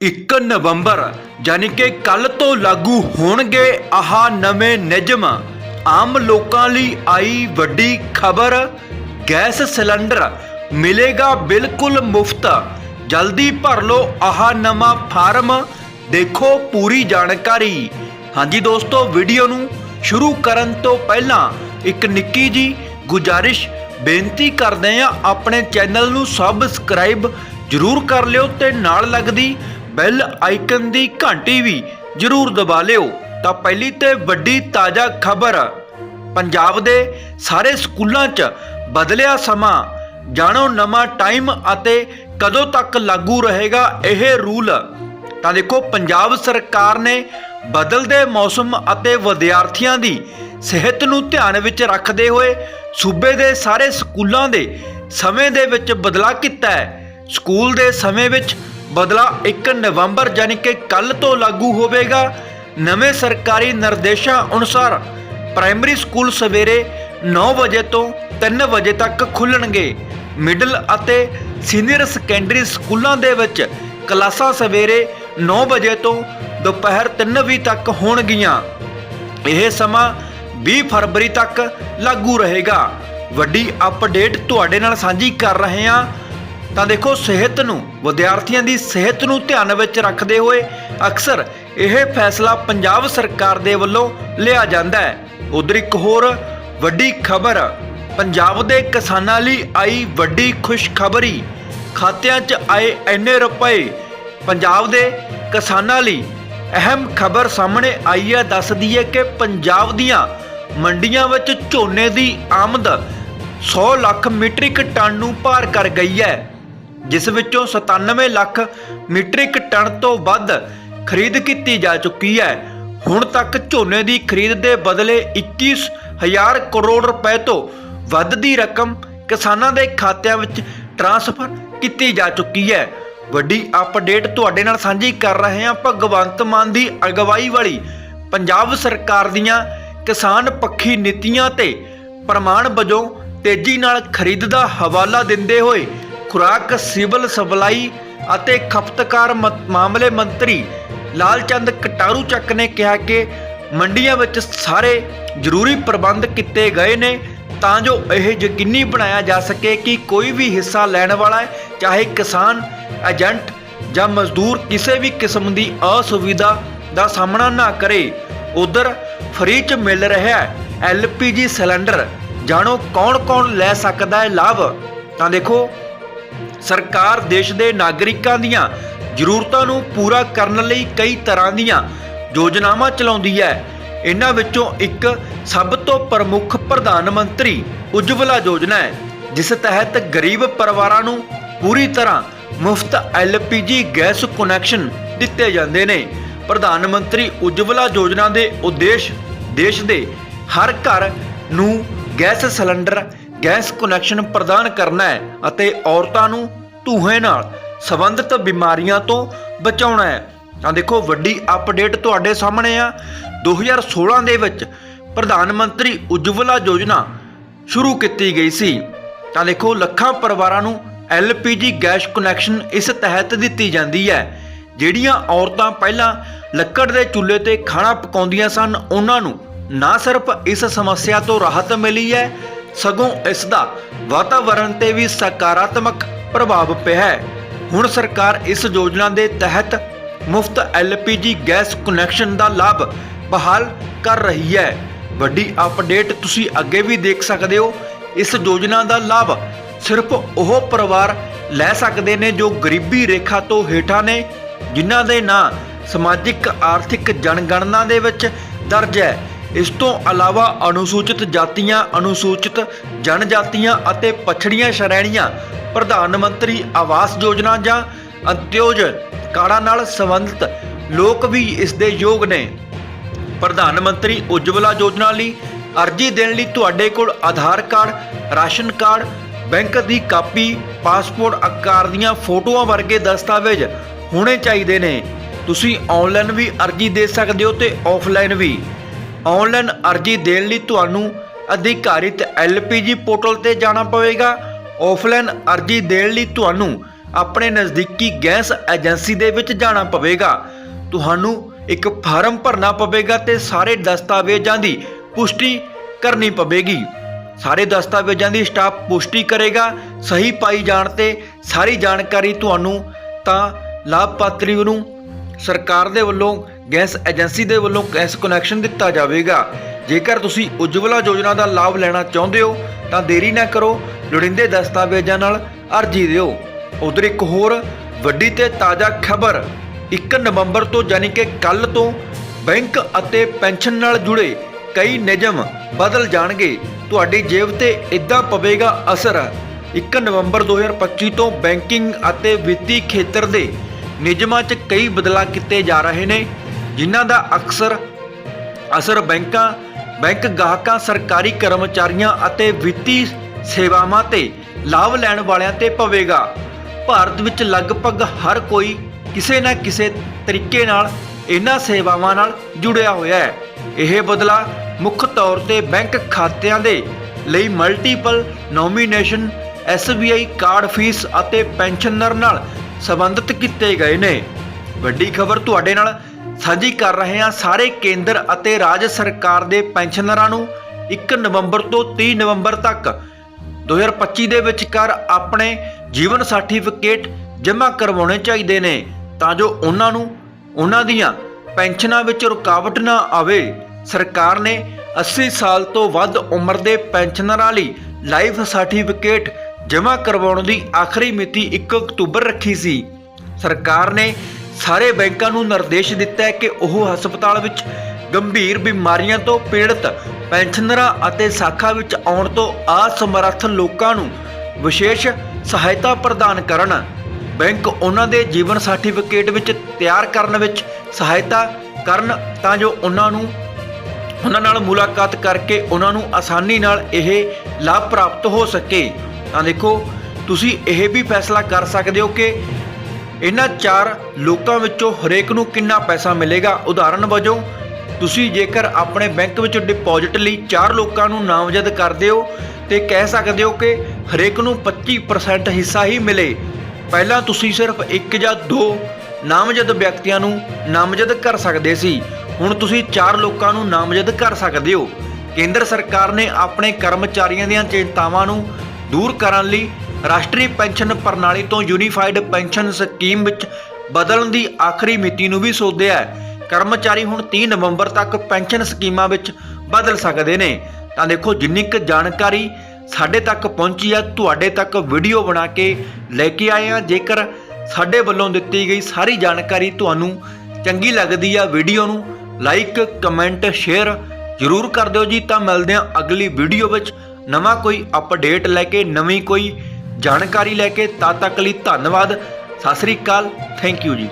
1 ਨਵੰਬਰ ਯਾਨੀ ਕਿ ਕੱਲ ਤੋਂ ਲਾਗੂ ਹੋਣਗੇ ਆਹ ਨਵੇਂ ਨਿਯਮ। ਆਮ ਲੋਕਾਂ ਲਈ ਆਈ ਵੱਡੀ ਖਬਰ, ਗੈਸ ਸਿਲੰਡਰ ਮਿਲੇਗਾ ਬਿਲਕੁਲ ਮੁਫਤ। ਜਲਦੀ ਭਰ ਲਓ ਆਹ ਨਵਾਂ ਫਾਰਮ, ਦੇਖੋ ਪੂਰੀ ਜਾਣਕਾਰੀ। ਹਾਂਜੀ ਦੋਸਤੋ, ਵੀਡੀਓ ਨੂੰ ਸ਼ੁਰੂ ਕਰਨ ਤੋਂ ਪਹਿਲਾਂ ਇੱਕ ਨਿੱਕੀ ਜੀ ਗੁਜਾਰਿਸ਼, ਬੇਨਤੀ ਕਰਦੇ ਆ ਆਪਣੇ ਚੈਨਲ ਨੂੰ ਸਬਸਕ੍ਰਾਈਬ ਜਰੂਰ ਕਰ ਲਿਓ ਤੇ ਨਾਲ ਲੱਗਦੀ ਬੈਲ ਆਈਕਨ ਦੀ ਘੰਟੀ ਵੀ ਜਰੂਰ ਦਬਾ ਲਿਓ। ਤਾਂ ਪਹਿਲੀ ਤੇ ਵੱਡੀ ਤਾਜ਼ਾ ਖਬਰ, ਪੰਜਾਬ ਦੇ ਸਾਰੇ ਸਕੂਲਾਂ 'ਚ ਬਦਲਿਆ ਸਮਾਂ। ਜਾਣੋ ਨਵਾਂ ਟਾਈਮ ਅਤੇ ਕਦੋਂ ਤੱਕ ਲਾਗੂ ਰਹੇਗਾ ਇਹ ਰੂਲ। ਤਾਂ ਦੇਖੋ, ਪੰਜਾਬ ਸਰਕਾਰ ਨੇ ਬਦਲਦੇ ਮੌਸਮ ਅਤੇ ਵਿਦਿਆਰਥੀਆਂ ਦੀ ਸਿਹਤ ਨੂੰ ਧਿਆਨ ਵਿੱਚ ਰੱਖਦੇ ਹੋਏ ਸੂਬੇ ਦੇ ਸਾਰੇ ਸਕੂਲਾਂ ਦੇ ਸਮੇਂ ਦੇ ਵਿੱਚ ਬਦਲਾਅ ਕੀਤਾ ਹੈ। ਸਕੂਲ ਦੇ ਸਮੇਂ ਵਿੱਚ ਬਦਲਾ 1 ਨਵੰਬਰ ਯਾਨੀ ਕਿ ਕੱਲ ਤੋਂ ਲਾਗੂ ਹੋਵੇਗਾ। ਨਵੇਂ ਸਰਕਾਰੀ ਨਿਰਦੇਸ਼ਾਂ ਅਨੁਸਾਰ ਪ੍ਰਾਇਮਰੀ ਸਕੂਲ ਸਵੇਰੇ 9 ਵਜੇ ਤੋਂ 3 ਵਜੇ ਤੱਕ ਖੁੱਲਣਗੇ ਮਿਡਲ ਅਤੇ ਸੀਨੀਅਰ ਸੈਕੰਡਰੀ ਸਕੂਲਾਂ ਦੇ ਵਿੱਚ ਕਲਾਸਾਂ ਸਵੇਰੇ 9 ਵਜੇ ਤੋਂ ਦੁਪਹਿਰ 3 ਵਜੇ ਤੱਕ ਹੋਣਗੀਆਂ। ਇਹ ਸਮਾਂ 20 ਫਰਵਰੀ ਤੱਕ ਲਾਗੂ ਰਹੇਗਾ। ਵੱਡੀ ਅਪਡੇਟ ਤੁਹਾਡੇ ਨਾਲ ਸਾਂਝੀ ਕਰ ਰਹੇ ਹਾਂ। ਤਾਂ ਦੇਖੋ ਸਿਹਤ ਨੂੰ, ਵਿਦਿਆਰਥੀਆਂ ਦੀ ਸਿਹਤ ਨੂੰ ਧਿਆਨ ਵਿੱਚ ਰੱਖਦੇ ਹੋਏ ਅਕਸਰ ਇਹ ਫੈਸਲਾ ਪੰਜਾਬ ਸਰਕਾਰ ਦੇ ਵੱਲੋਂ ਲਿਆ ਜਾਂਦਾ ਹੈ। ਉਧਰ ਇੱਕ ਹੋਰ ਵੱਡੀ ਖਬਰ, ਪੰਜਾਬ ਦੇ ਕਿਸਾਨਾਂ ਲਈ ਆਈ ਵੱਡੀ ਖੁਸ਼ਖਬਰੀ। ਖਾਤਿਆਂ 'ਚ ਆਏ ਇੰਨੇ ਰੁਪਏ। ਪੰਜਾਬ ਦੇ ਕਿਸਾਨਾਂ ਲਈ ਅਹਿਮ ਖਬਰ ਸਾਹਮਣੇ ਆਈ ਹੈ ਦੱਸਦੀ ਹੈ ਕਿ ਪੰਜਾਬ ਦੀਆਂ ਮੰਡੀਆਂ ਵਿੱਚ ਝੋਨੇ ਦੀ ਆਮਦ 100 ਲੱਖ ਮੀਟ੍ਰਿਕ ਟਨ ਨੂੰ ਪਾਰ ਕਰ ਗਈ ਹੈ। ਜਿਸ ਵਿੱਚੋਂ 97 ਲੱਖ ਮੀਟ੍ਰਿਕ ਟਨ ਤੋਂ ਵੱਧ ਖਰੀਦ ਕੀਤੀ ਜਾ ਚੁੱਕੀ ਹੈ। ਹੁਣ ਤੱਕ ਝੋਨੇ ਦੀ ਖਰੀਦ ਦੇ ਬਦਲੇ 21000 ਕਰੋੜ ਰੁਪਏ ਤੋਂ ਵੱਧ ਦੀ ਰਕਮ ਕਿਸਾਨਾਂ ਦੇ ਖਾਤਿਆਂ ਵਿੱਚ ਟ੍ਰਾਂਸਫਰ ਕੀਤੀ ਜਾ ਚੁੱਕੀ ਹੈ। ਵੱਡੀ ਅਪਡੇਟ ਤੁਹਾਡੇ ਨਾਲ ਸਾਂਝੀ ਕਰ ਰਹੇ ਹਾਂ ਭਗਵੰਤ ਮਾਨ ਦੀ ਅਗਵਾਈ ਵਾਲੀ ਪੰਜਾਬ ਸਰਕਾਰ ਦੀਆਂ ਕਿਸਾਨ ਪੱਖੀ ਨੀਤੀਆਂ ਤੇ ਪ੍ਰਮਾਣ ਵਜੋਂ ਤੇਜ਼ੀ ਨਾਲ ਖਰੀਦ ਦਾ ਹਵਾਲਾ ਦਿੰਦੇ ਹੋਏ ਖੁਰਾਕ, ਸਿਵਲ ਸਪਲਾਈ ਅਤੇ ਖਪਤਕਾਰ ਮ- ਮਾਮਲੇ ਮੰਤਰੀ ਲਾਲਚੰਦ ਕਟਾਰੂ ਚੱਕ ਨੇ ਕਿਹਾ ਕਿ ਮੰਡੀਆਂ ਵਿੱਚ ਸਾਰੇ ਜ਼ਰੂਰੀ ਪ੍ਰਬੰਧ ਕੀਤੇ ਗਏ ਨੇ ਤਾਂ ਜੋ ਇਹ ਯਕੀਨੀ ਬਣਾਇਆ ਜਾ ਸਕੇ ਕਿ ਕੋਈ ਵੀ ਹਿੱਸਾ ਲੈਣ ਵਾਲਾ ਚਾਹੇ ਕਿਸਾਨ, ਏਜੰਟ ਜਾਂ ਮਜ਼ਦੂਰ ਕਿਸੇ ਵੀ ਕਿਸਮ ਦੀ ਅਸੁਵਿਧਾ ਦਾ ਸਾਹਮਣਾ ਨਾ ਕਰੇ। ਉਧਰ ਫ੍ਰੀ ਚ ਮਿਲ ਰਿਹਾ ਹੈ ਐਲਪੀਜੀ ਸਿਲੰਡਰ। ਜਾਣੋ ਕੌਣ-ਕੌਣ ਲੈ ਸਕਦਾ ਹੈ ਲਾਭ? ਤਾਂ ਦੇਖੋ ਸਰਕਾਰ ਦੇਸ਼ ਦੇ ਨਾਗਰਿਕਾਂ ਦੀਆਂ ਜ਼ਰੂਰਤਾਂ ਨੂੰ ਪੂਰਾ ਕਰਨ ਲਈ ਕਈ ਤਰ੍ਹਾਂ ਦੀਆਂ ਯੋਜਨਾਵਾਂ ਚਲਾਉਂਦੀ ਹੈ। ਇਹਨਾਂ ਵਿੱਚੋਂ ਇੱਕ ਸਭ ਤੋਂ ਪ੍ਰਮੁੱਖ ਪ੍ਰਧਾਨ ਮੰਤਰੀ ਉਜਵਲਾ ਯੋਜਨਾ ਹੈ, ਜਿਸ ਤਹਿਤ ਗਰੀਬ ਪਰਿਵਾਰਾਂ ਨੂੰ ਪੂਰੀ ਤਰ੍ਹਾਂ ਮੁਫਤ ਐਲਪੀਜੀ ਗੈਸ ਕਨੈਕਸ਼ਨ ਦਿੱਤੇ ਜਾਂਦੇ ਨੇ। ਪ੍ਰਧਾਨ ਮੰਤਰੀ ਉਜਵਲਾ ਯੋਜਨਾ ਦੇ ਉਦੇਸ਼ ਦੇਸ਼ ਦੇ ਹਰ ਘਰ ਨੂੰ ਗੈਸ ਸਿਲੰਡਰ ਗੈਸ ਕਨੈਕਸ਼ਨ ਪ੍ਰਦਾਨ ਕਰਨਾ ਹੈ ਅਤੇ ਔਰਤਾਂ ਨੂੰ ਧੂਏ ਨਾਲ ਸੰਬੰਧਿਤ ਬਿਮਾਰੀਆਂ ਤੋਂ ਬਚਾਉਣਾ ਹੈ। ਤਾਂ ਦੇਖੋ, ਵੱਡੀ ਅਪਡੇਟ ਤੁਹਾਡੇ ਸਾਹਮਣੇ ਆ। 2016 ਦੇ ਵਿੱਚ ਪ੍ਰਧਾਨ ਮੰਤਰੀ ਉਜਵਲਾ ਯੋਜਨਾ ਸ਼ੁਰੂ ਕੀਤੀ ਗਈ ਸੀ। ਤਾਂ ਦੇਖੋ, ਲੱਖਾਂ ਪਰਿਵਾਰਾਂ ਨੂੰ ਐਲਪੀਜੀ ਗੈਸ ਕਨੈਕਸ਼ਨ ਇਸ ਤਹਿਤ ਦਿੱਤੀ ਜਾਂਦੀ ਹੈ। ਜਿਹੜੀਆਂ ਔਰਤਾਂ ਪਹਿਲਾਂ ਲੱਕੜ ਦੇ ਚੁੱਲ੍ਹੇ ਤੇ ਖਾਣਾ ਪਕਾਉਂਦੀਆਂ ਸਨ, ਉਹਨਾਂ ਨੂੰ ਨਾ ਸਿਰਫ ਇਸ ਸਮੱਸਿਆ ਤੋਂ ਰਾਹਤ ਮਿਲੀ ਹੈ ਸਗੋਂ ਇਸ ਦਾ ਵਾਤਾਵਰਣ ਤੇ ਵੀ ਸਕਾਰਾਤਮਕ ਪ੍ਰਭਾਵ ਪਿਆ ਹੈ। ਹੁਣ ਸਰਕਾਰ ਇਸ ਯੋਜਨਾ ਦੇ ਤਹਿਤ ਮੁਫਤ ਐਲਪੀਜੀ ਗੈਸ ਕਨੈਕਸ਼ਨ ਦਾ ਲਾਭ ਬਹਾਲ ਕਰ ਰਹੀ ਹੈ। ਵੱਡੀ ਅਪਡੇਟ ਤੁਸੀਂ ਅੱਗੇ ਵੀ ਦੇਖ ਸਕਦੇ ਹੋ। ਇਸ ਯੋਜਨਾ ਦਾ ਲਾਭ ਸਿਰਫ ਉਹ ਪਰਿਵਾਰ ਲੈ ਸਕਦੇ ਨੇ ਜੋ ਗਰੀਬੀ ਰੇਖਾ ਤੋਂ ਹੇਠਾਂ ਨੇ, ਜਿਨ੍ਹਾਂ ਦੇ ਨਾਂ ਸਮਾਜਿਕ, ਆਰਥਿਕ ਜਨਗਣਨਾ ਦੇ ਵਿੱਚ ਦਰਜ ਹੈ। ਇਸ ਤੋਂ ਇਲਾਵਾ ਅਨੁਸੂਚਿਤ ਜਾਤੀਆਂ, ਅਨੁਸੂਚਿਤ ਜਨਜਾਤੀਆਂ ਅਤੇ ਪਛੜੀਆਂ ਸ਼੍ਰੇਣੀਆਂ, ਪ੍ਰਧਾਨ ਮੰਤਰੀ ਆਵਾਸ ਯੋਜਨਾ ਜਾਂ ਅੰਤਯੋਜ ਕਾਰਡਾਂ ਨਾਲ ਸੰਬੰਧਿਤ ਲੋਕ ਵੀ ਇਸ ਦੇ ਯੋਗ ਨੇ। ਪ੍ਰਧਾਨ ਮੰਤਰੀ ਉਜਵਲਾ ਯੋਜਨਾ ਲਈ ਅਰਜ਼ੀ ਦੇਣ ਲਈ ਤੁਹਾਡੇ ਕੋਲ Aadhaar card, ration card, bank ਦੀ ਕਾਪੀ, ਪਾਸਪੋਰਟ ਆਕਾਰ ਦੀਆਂ ਫੋਟੋਆਂ ਵਰਗੇ ਦਸਤਾਵੇਜ਼ ਹੋਣੇ ਚਾਹੀਦੇ ਨੇ। ਤੁਸੀਂ ਆਨਲਾਈਨ ਵੀ ਅਰਜ਼ੀ ਦੇ ਸਕਦੇ ਹੋ ਤੇ ਆਫਲਾਈਨ ਵੀ। ਆਨਲਾਈਨ ਅਰਜ਼ੀ ਦੇਣ ਲਈ ਤੁਹਾਨੂੰ ਅਧਿਕਾਰਿਤ ਐਲਪੀਜੀ ਪੋਰਟਲ ਤੇ ਜਾਣਾ ਪਵੇਗਾ। ਆਫਲਾਈਨ ਅਰਜ਼ੀ ਦੇਣ ਲਈ ਤੁਹਾਨੂੰ ਆਪਣੇ ਨਜ਼ਦੀਕੀ ਗੈਸ ਏਜੰਸੀ ਦੇ ਵਿੱਚ ਜਾਣਾ ਪਵੇਗਾ। ਤੁਹਾਨੂੰ ਇੱਕ ਫਾਰਮ ਭਰਨਾ ਪਵੇਗਾ ਤੇ ਸਾਰੇ ਦਸਤਾਵੇਜ਼ਾਂ ਦੀ ਪੁਸ਼ਟੀ ਕਰਨੀ ਪਵੇਗੀ। ਸਾਰੇ ਦਸਤਾਵੇਜ਼ਾਂ ਦੀ ਸਟਾਫ ਪੁਸ਼ਟੀ ਕਰੇਗਾ, ਸਹੀ ਪਾਈ ਜਾਣ ਤੇ ਸਾਰੀ ਜਾਣਕਾਰੀ ਤੁਹਾਨੂੰ ਤਾਂ ਲਾਭਪਾਤਰੀ ਨੂੰ ਸਰਕਾਰ ਦੇ ਵੱਲੋਂ ਗੈਸ ਏਜੰਸੀ ਦੇ ਵੱਲੋਂ ਗੈਸ ਕਨੈਕਸ਼ਨ ਦਿੱਤਾ ਜਾਵੇਗਾ। ਜੇਕਰ ਤੁਸੀਂ ਉਜਵਲਾ ਯੋਜਨਾ ਦਾ ਲਾਭ ਲੈਣਾ ਚਾਹੁੰਦੇ ਹੋ, ਤਾਂ ਦੇਰੀ ਨਾ ਕਰੋ। ਲੋੜੀਂਦੇ ਦਸਤਾਵੇਜ਼ਾਂ ਨਾਲ ਅਰਜ਼ੀ ਦਿਓ। ਉਧਰ ਇੱਕ ਹੋਰ ਵੱਡੀ ਤੇ ਤਾਜ਼ਾ ਖਬਰ 1 ਨਵੰਬਰ ਤੋਂ ਯਾਨੀ ਕਿ ਕੱਲ ਤੋਂ ਬੈਂਕ ਅਤੇ ਪੈਨਸ਼ਨ ਨਾਲ ਜੁੜੇ ਕਈ ਨਿਯਮ ਬਦਲ ਜਾਣਗੇ। ਤੁਹਾਡੀ ਜੇਬ ਤੇ ਇਦਾਂ ਪਵੇਗਾ ਅਸਰ। 1 ਨਵੰਬਰ 2025 ਤੋਂ ਬੈਂਕਿੰਗ ਅਤੇ ਵਿੱਤੀ ਖੇਤਰ ਦੇ ਨਿਯਮਾਂ 'ਚ ਕਈ ਬਦਲਾਅ ਕੀਤੇ ਜਾ ਰਹੇ ਨੇ। ਜਿਨ੍ਹਾਂ ਦਾ ਅਕਸਰ ਅਸਰ ਬੈਂਕਾਂ, ਬੈਂਕ ਗਾਹਕਾਂ, ਸਰਕਾਰੀ ਕਰਮਚਾਰੀਆਂ ਅਤੇ ਵਿੱਤੀ ਸੇਵਾਵਾਂ ਤੇ ਲਾਭ ਲੈਣ ਵਾਲਿਆਂ ਤੇ ਪਵੇਗਾ। ਭਾਰਤ ਵਿੱਚ ਲਗਭਗ ਹਰ ਕੋਈ ਕਿਸੇ ਨਾ ਕਿਸੇ ਤਰੀਕੇ ਨਾਲ ਇਹਨਾਂ ਸੇਵਾਵਾਂ ਨਾਲ ਜੁੜਿਆ ਹੋਇਆ ਹੈ। ਇਹ ਬਦਲਾ ਮੁੱਖ ਤੌਰ ਤੇ ਬੈਂਕ ਖਾਤਿਆਂ ਦੇ ਲਈ multiple nomination SBI card fees ਅਤੇ ਪੈਨਸ਼ਨਰ ਨਾਲ ਸੰਬੰਧਿਤ ਕੀਤੇ ਗਏ ਨੇ। ਵੱਡੀ ਖਬਰ ਤੁਹਾਡੇ ਨਾਲ ਸਾਂਝੀ ਕਰ ਰਹੇ ਹਾਂ ਸਾਰੇ ਕੇਂਦਰ ਅਤੇ ਰਾਜ ਸਰਕਾਰ ਦੇ ਪੈਨਸ਼ਨਰਾਂ ਨੂੰ 1 ਨਵੰਬਰ ਤੋਂ 30 ਨਵੰਬਰ ਤੱਕ। 2025 ਦੇ ਵਿਚਕਾਰ ਆਪਣੇ ਜੀਵਨ ਸਰਟੀਫਿਕੇਟ ਜਮ੍ਹਾਂ ਕਰਵਾਉਣੇ ਚਾਹੀਦੇ ਨੇ ਤਾਂ ਜੋ ਉਹਨਾਂ ਨੂੰ ਉਹਨਾਂ ਦੀਆਂ ਪੈਨਸ਼ਨਾਂ ਵਿੱਚ ਰੁਕਾਵਟ ਨਾ ਆਵੇ। ਸਰਕਾਰ ਨੇ 80 ਸਾਲ ਤੋਂ ਵੱਧ ਉਮਰ ਦੇ ਪੈਨਸ਼ਨਰਾਂ ਲਈ ਲਾਈਫ ਸਰਟੀਫਿਕੇਟ ਜਮ੍ਹਾਂ ਕਰਵਾਉਣ ਦੀ ਆਖਰੀ ਮਿਤੀ 1 ਅਕਤੂਬਰ ਰੱਖੀ ਸੀ। ਸਰਕਾਰ ਨੇ ਸਾਰੇ ਬੈਂਕਾਂ ਨੂੰ ਨਿਰਦੇਸ਼ ਦਿੱਤਾ ਹੈ ਕਿ ਉਹ ਹਸਪਤਾਲ ਵਿੱਚ ਗੰਭੀਰ ਬਿਮਾਰੀਆਂ ਤੋਂ ਪੀੜਤ ਪੈਨਸ਼ਨਰਾਂ ਅਤੇ ਸਾਖਾ ਵਿੱਚ ਆਉਣ ਤੋਂ ਅਸਮਰੱਥ ਲੋਕਾਂ ਨੂੰ ਵਿਸ਼ੇਸ਼ ਸਹਾਇਤਾ ਪ੍ਰਦਾਨ ਕਰਨ। ਬੈਂਕ ਉਹਨਾਂ ਦੇ ਜੀਵਨ ਸਰਟੀਫਿਕੇਟ ਵਿੱਚ ਤਿਆਰ ਕਰਨ ਵਿੱਚ ਸਹਾਇਤਾ ਕਰਨ ਤਾਂ ਜੋ ਉਹਨਾਂ ਨੂੰ ਉਹਨਾਂ ਨਾਲ ਮੁਲਾਕਾਤ ਕਰਕੇ ਉਹਨਾਂ ਨੂੰ ਆਸਾਨੀ ਨਾਲ ਇਹ ਲਾਭ ਪ੍ਰਾਪਤ ਹੋ ਸਕੇ। ਤਾਂ ਦੇਖੋ, ਤੁਸੀਂ ਇਹ ਵੀ ਫੈਸਲਾ ਕਰ ਸਕਦੇ ਹੋ ਕਿ ਇਹਨਾਂ ਚਾਰ ਲੋਕਾਂ ਵਿੱਚੋਂ ਹਰੇਕ ਨੂੰ ਕਿੰਨਾ ਪੈਸਾ ਮਿਲੇਗਾ? ਉਦਾਹਰਨ ਵਜੋਂ, ਤੁਸੀਂ ਜੇਕਰ ਆਪਣੇ ਬੈਂਕ ਵਿੱਚ ਡਿਪੋਜ਼ਿਟ ਲਈ ਚਾਰ ਲੋਕਾਂ ਨੂੰ ਨਾਮਜ਼ਦ ਕਰਦੇ ਹੋ ਤੇ ਕਹਿ ਸਕਦੇ ਹੋ ਕਿ ਹਰੇਕ ਨੂੰ 25% ਹਿੱਸਾ ਹੀ ਮਿਲੇ। ਪਹਿਲਾਂ ਤੁਸੀਂ ਸਿਰਫ ਇੱਕ ਜਾਂ ਦੋ ਨਾਮਜ਼ਦ ਵਿਅਕਤੀਆਂ ਨੂੰ ਨਾਮਜ਼ਦ ਕਰ ਸਕਦੇ ਸੀ। ਹੁਣ ਤੁਸੀਂ ਚਾਰ ਲੋਕਾਂ ਨੂੰ ਨਾਮਜ਼ਦ ਕਰ ਸਕਦੇ ਹੋ। ਕੇਂਦਰ ਸਰਕਾਰ ਨੇ ਆਪਣੇ ਕਰਮਚਾਰੀਆਂ ਦੀਆਂ ਚਿੰਤਾਵਾਂ ਨੂੰ ਦੂਰ ਕਰਨ ਲਈ ਰਾਸ਼ਟਰੀ ਪੈਨਸ਼ਨ ਪ੍ਰਣਾਲੀ ਤੋਂ ਯੂਨੀਫਾਈਡ ਪੈਨਸ਼ਨ ਸਕੀਮ ਵਿੱਚ ਬਦਲਣ ਦੀ ਆਖਰੀ ਮਿਤੀ ਨੂੰ ਵੀ ਸੋਧਿਆ ਹੈ। ਕਰਮਚਾਰੀ ਹੁਣ 30 ਨਵੰਬਰ ਤੱਕ ਪੈਨਸ਼ਨ ਸਕੀਮਾਂ ਵਿੱਚ ਬਦਲ ਸਕਦੇ ਨੇ। ਤਾਂ ਦੇਖੋ, ਜਿੰਨੀ ਕੁ ਜਾਣਕਾਰੀ ਸਾਡੇ ਤੱਕ ਪਹੁੰਚੀ ਆ, ਤੁਹਾਡੇ ਤੱਕ ਵੀਡੀਓ ਬਣਾ ਕੇ ਲੈ ਕੇ ਆਏ ਆ। ਜੇਕਰ ਸਾਡੇ ਵੱਲੋਂ ਦਿੱਤੀ ਗਈ ਸਾਰੀ ਜਾਣਕਾਰੀ ਤੁਹਾਨੂੰ ਚੰਗੀ ਲੱਗਦੀ ਆ ਵੀਡੀਓ ਨੂੰ, ਲਾਈਕ, ਕਮੈਂਟ, ਸ਼ੇਅਰ ਜ਼ਰੂਰ ਕਰ ਦਿਓ ਜੀ। ਤਾਂ ਮਿਲਦੇ ਆ ਅਗਲੀ ਵੀਡੀਓ ਵਿੱਚ। ਨਵਾਂ ਕੋਈ ਅਪਡੇਟ ਲੈ ਕੇ, ਨਵੀਂ ਕੋਈ ਜਾਣਕਾਰੀ ਲੈ ਕੇ ਤਦ ਤੱਕ ਲਈ ਧੰਨਵਾਦ। ਸਤਿ ਸ੍ਰੀ ਅਕਾਲ। ਥੈਂਕ ਯੂ ਜੀ।